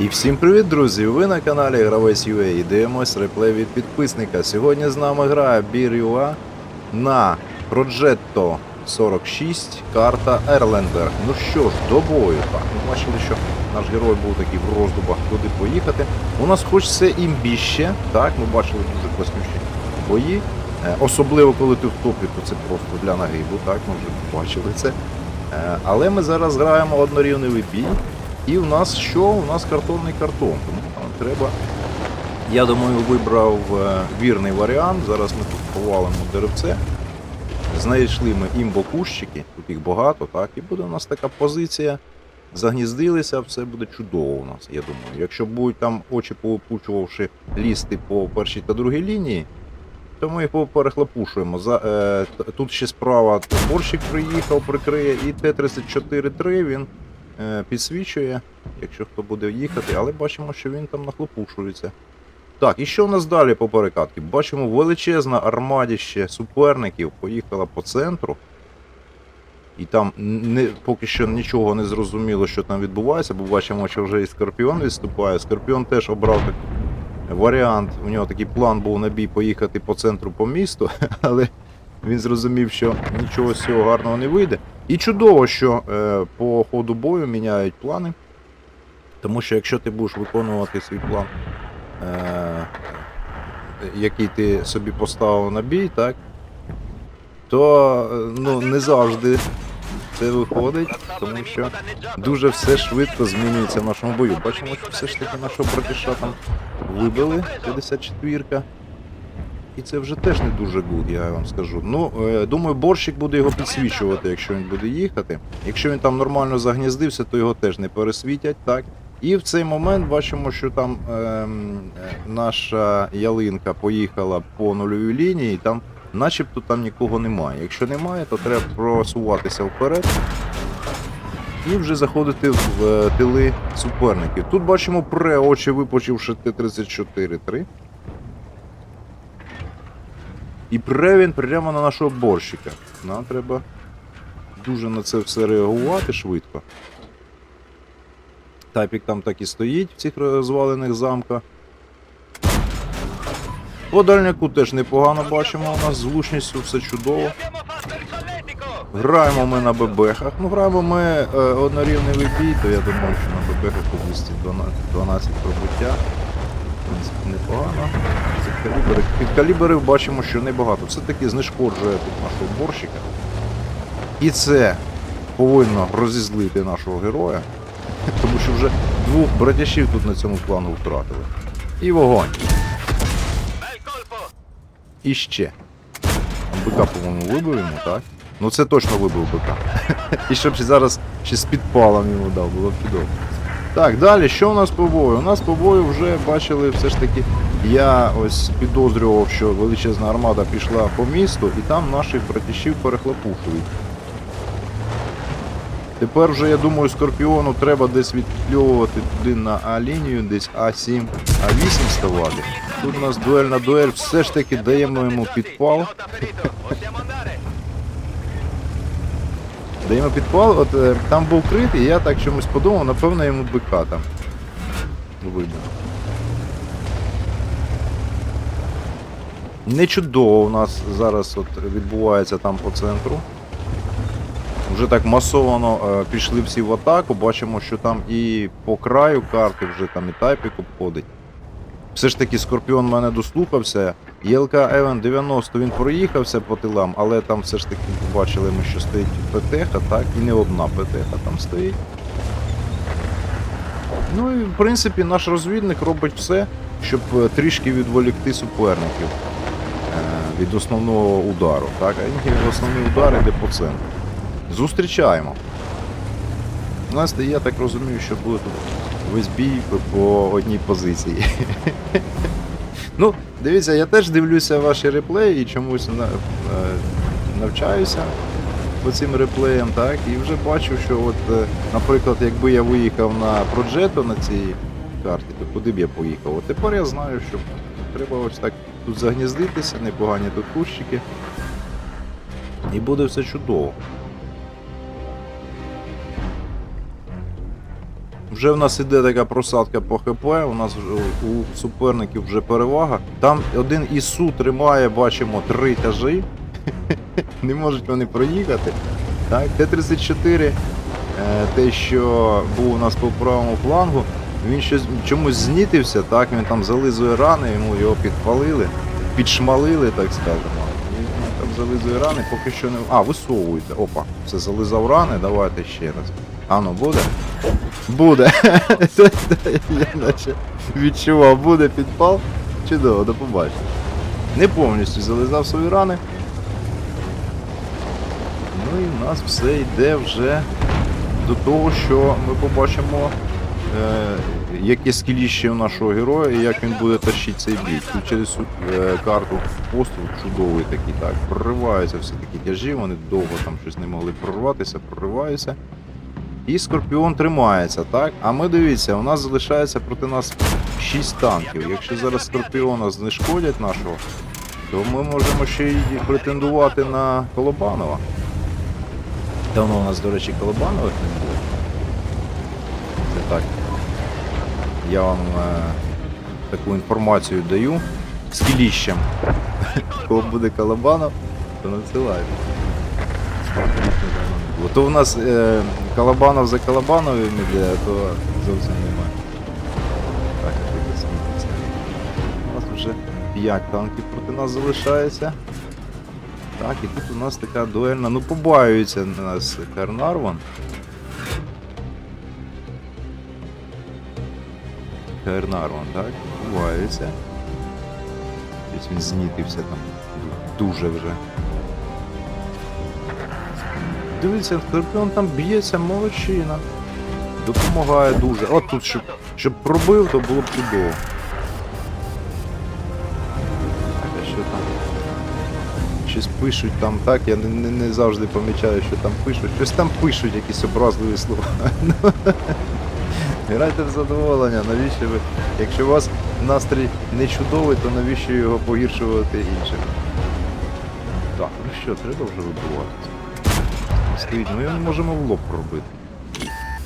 І всім привіт, друзі! Ви на каналі Гравець UA і дивимось реплей від підписника. Сьогодні з нами грає Бір.ua на Progetto 46, карта Ерленберг. Ну що ж, до бою. Так, ми бачили, що наш герой був такий в роздумах, куди поїхати. У нас хоч це імбіще, так, ми бачили дуже класнющі бої. Е, Особливо, коли ти в топі, то це просто для нагибу, так, ми вже бачили це. Е, Але ми зараз граємо однорівневий бій. І у нас що? У нас картонний картон. Тому треба. Я думаю, вибрав е, вірний варіант. Зараз ми тут повалимо деревце. Знайшли ми імбокущики, тут їх багато, так, і буде у нас така позиція. Загніздилися, все буде чудово у нас, я думаю. Якщо будуть там очі поопучувавши лізти по першій та другій лінії, то ми їх перехлопушуємо. За, е, тут ще справа борщик приїхав, прикриє, і Т-34-3 він підсвічує, якщо хто буде їхати, але бачимо, що він там нахлопушується. Так, і що у нас далі по перекатці? Бачимо величезна армадіще суперників поїхала по центру. І там не, поки що нічого не зрозуміло, що там відбувається, бо бачимо, що вже і Скорпіон відступає. Скорпіон теж обрав так, варіант, у нього такий план був на бій поїхати по центру по місту, але він зрозумів, що нічого з цього гарного не вийде. І чудово, що е, по ходу бою міняють плани. Тому що якщо ти будеш виконувати свій план, е, який ти собі поставив на бій, так, то е, ну, не завжди це виходить, тому що дуже все швидко змінюється в нашому бою. Бачимо, що все ж таки нашого братіша там вибили 54-ка. І це вже теж не дуже гуд, я вам скажу. Ну, е, думаю, борщик буде його підсвічувати, якщо він буде їхати. Якщо він там нормально загніздився, то його теж не пересвітять, так? І в цей момент бачимо, що там ем, е, наша ялинка поїхала по нульовій лінії, там начебто там нікого немає. Якщо немає, то треба просуватися вперед і вже заходити в е, тили суперників. Тут бачимо пре, очі випочивши Т-34-3. І пре він прямо на нашого борщика. Нам треба дуже на це все реагувати швидко. Тайпік там так і стоїть в цих розвалених замках. По дальняку теж непогано бачимо, у нас з влучністю все чудово. Граємо ми на ББХах. Ну, граємо ми е, однорівневий бій, то я думаю, що на ББХах по 212 12 пробиття. Принципі, непогано. Це калібри. Під бачимо, що небагато. Все-таки знешкоджує тут нашого борщика. І це повинно розізлити нашого героя. Тому що вже двох братяшів тут на цьому плану втратили. І вогонь. І ще. Бика, по-моєму, вибив так? Ну це точно вибив бика. І щоб зараз ще з підпалом йому дав, було б чудово. Так, далі, що у нас по бою? У нас по бою вже бачили, все ж таки, я ось підозрював, що величезна армада пішла по місту, і там наших братішів перехлопушують. Тепер вже, я думаю, Скорпіону треба десь відпльовувати туди на А-лінію, десь А7, А8 ставати. Тут у нас дуель на дуель, все ж таки даємо йому підпал. Даємо підпал, от е, там був крит, і я так чомусь подумав, напевно йому бика там. Вибив. Не чудово у нас зараз от відбувається там по центру. Вже так масовано е, пішли всі в атаку. Бачимо, що там і по краю карти вже там і тайпік обходить. Все ж таки Скорпіон мене дослухався. ЄЛК Евен 90 він проїхався по тилам, але там все ж таки бачили ми, що стоїть ПТХ, так, і не одна ПТХ там стоїть. Ну і в принципі наш розвідник робить все, щоб е, трішки відволікти суперників е, від основного удару. Так? А основний удар йде по центру. Зустрічаємо. У я так розумію, що буде тут весь бій по одній позиції. ну, дивіться, я теж дивлюся ваші реплеї і чомусь е, навчаюся по цим реплеям, так, і вже бачу, що от, е, наприклад, якби я виїхав на Проджето на цій карті, то куди б я поїхав? От тепер я знаю, що треба ось так тут загніздитися, непогані тут кущики. І буде все чудово. Вже в нас іде така просадка по ХП, у нас у суперників вже перевага. Там один ІСУ тримає, бачимо, три тяжі. Не можуть вони проїхати. Так, Т-34, е, те, що був у нас по правому флангу, він щось чомусь знітився, так, він там зализує рани, йому його підпалили, підшмалили, так скажемо. Він там зализує рани, поки що не. А, висовується. Опа, все зализав рани, давайте ще раз. А ну буде? Буде. Я наче відчував, буде підпал. Чудово, до побачення. Не повністю зализав свої рани. Ну і в нас все йде вже до того, що ми побачимо, е, яке скіліще у нашого героя і як він буде тащити цей бій. Тут через е, карту остров чудовий такий, так, прориваються всі такі тяжі, вони довго там щось не могли прорватися, прориваються. І Скорпіон тримається, так? А ми дивіться, у нас залишається проти нас 6 танків. Якщо зараз Скорпіона знешкодять нашого, то ми можемо ще й претендувати на Колобанова. Давно у нас, до речі, Колобанових не було. Це так. Я вам е, таку інформацію даю з кіліщем. Кого буде Колобанов, то надсилайте. Бо то в нас е, Колобанов за Колобановим іде, а то зовсім немає. Так, тут сміється. У нас вже 5 танків проти нас залишається. Так, і тут у нас така дуельна, ну побаюється на нас Карнарван. Карнарван, так, побаюється. Він знітився там дуже вже. Дивіться, Скорпіон там б'ється, молодчина. Допомагає дуже. От тут, щоб, щоб пробив, то було б чудово. А що там? Щось пишуть там так, я не, не, не завжди помічаю, що там пишуть. Щось там пишуть, якісь образливі слова. Грайте в задоволення, навіщо ви? Якщо у вас настрій не чудовий, то навіщо його погіршувати іншим? Так, ну що, треба вже вибиватися. Стоїть, ми його не можемо в лоб пробити.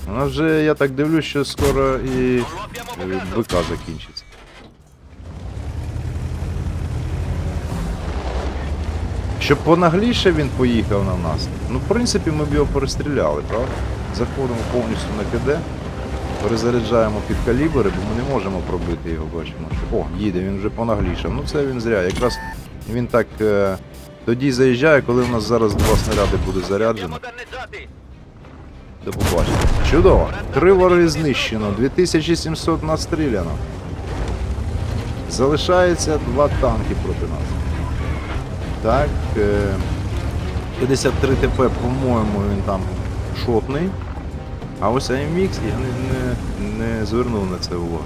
У вже, я так дивлюсь, що скоро і е, БК закінчиться. Щоб понагліше він поїхав на нас. Ну, в принципі, ми б його перестріляли, правда? Заходимо повністю на КД, перезаряджаємо під калібри, бо ми не можемо пробити його, бачимо. О, їде, він вже понаглішав. Ну це він зря. Якраз він так е... тоді заїжджає, коли у нас зараз два снаряди буде заряджено. До побачення. Чудово. Три вороги знищено, 2700 настріляно. Залишається два танки проти нас. Так. Е... 53 ТП, по-моєму, він там шотний. А ось AMX я не, не, не звернув на це увагу.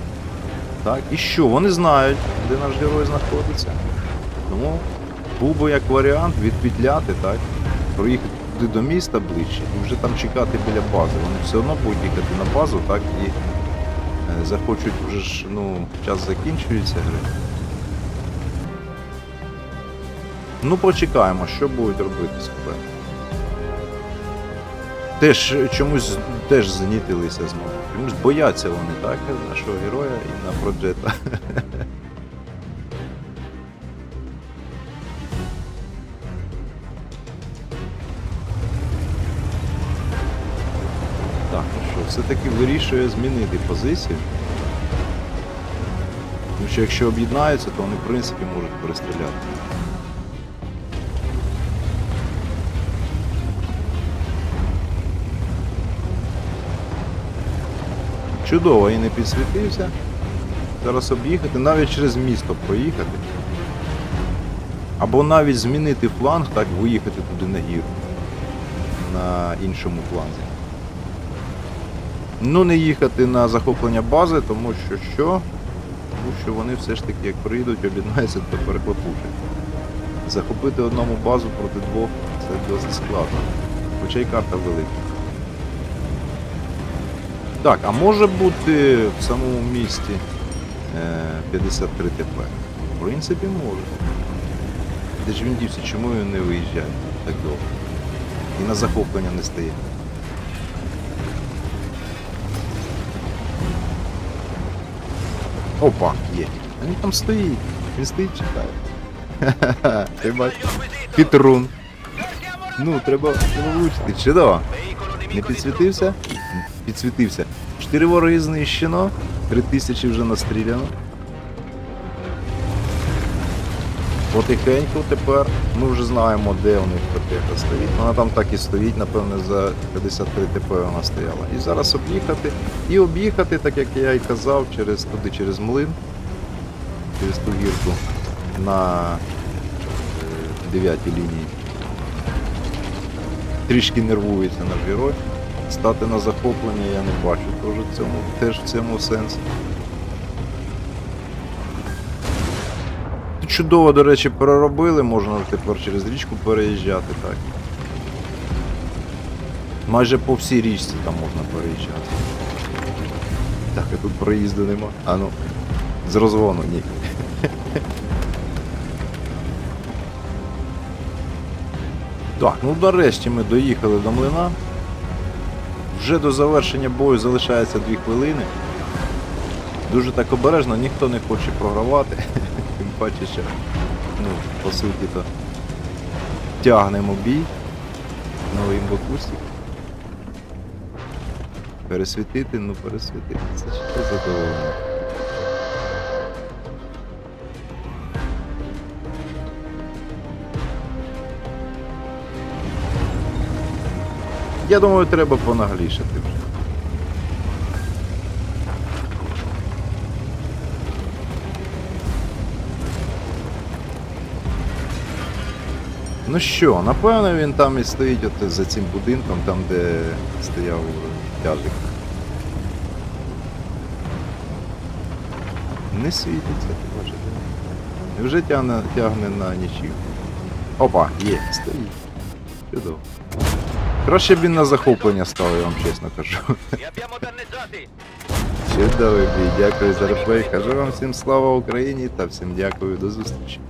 Так, і що? Вони знають, де наш герой знаходиться. Тому був би як варіант відпетляти, так? Проїхати туди до міста ближче і вже там чекати біля бази. Вони все одно будуть їхати на базу, так, і е, захочуть вже ж, ну, час закінчується гри. Ну, почекаємо, що будуть робити суперники. Теж чомусь теж знітилися знову. Чомусь бояться вони, так, нашого героя і на проджета. все-таки вирішує змінити позицію. Тому що якщо об'єднаються, то вони в принципі можуть перестріляти. Чудово, і не підсвітився. Зараз об'їхати, навіть через місто проїхати. Або навіть змінити фланг, так виїхати туди на гір. На іншому фланзі. Ну, не їхати на захоплення бази, тому що що? Тому що вони все ж таки, як прийдуть, об'єднаються, то перехлопушать. Захопити одному базу проти двох це досить складно. Хоча й карта велика. Так, а може бути в самому місті е, 53 ТП? В принципі, може. Де ж він дівся, чому він не виїжджає так довго? І на захоплення не стає. Опа, є. А Він там стоїть. Він стоїть, чекає. Ха-ха-ха. Пітрун. Ну, треба влучити. Чудово. Не підсвітився? Підсвітився. Чотири вороги знищено, три тисячі вже настріляно. Потихеньку тепер ми вже знаємо, де у них ПТХ стоїть. Вона там так і стоїть, напевне, за 53 ТП вона стояла. І зараз об'їхати. І об'їхати, так як я і казав, через туди, через млин, через ту гірку на 9 лінії. Трішки нервується наш герой. Стати на захоплення я не бачу теж в цьому, теж в цьому сенсі. Чудово, до речі, переробили, можна тепер через річку переїжджати, так. Майже по всій річці там можна переїжджати. Так, а тут проїзду нема. А ну, з розгону, ні. Так, ну нарешті ми доїхали до млина. Вже до завершення бою залишається 2 хвилини. Дуже так обережно, ніхто не хоче програвати. Що, ну, по суті, то тягнемо бій. Новий бакустик. Пересвітити, ну пересвітити. Це що задоволення. Я думаю, треба понаглішати вже. Ну що, напевно він там і стоїть от за цим будинком, там де стояв тяжик. Не світиться, ти бачиш. Вже тягне, тягне на нічів. Опа, є, стоїть. Чудово. Краще б він на захоплення став, я вам чесно кажу. Чудовий бій, дякую за реплей. Кажу вам всім слава Україні та всім дякую до зустрічі.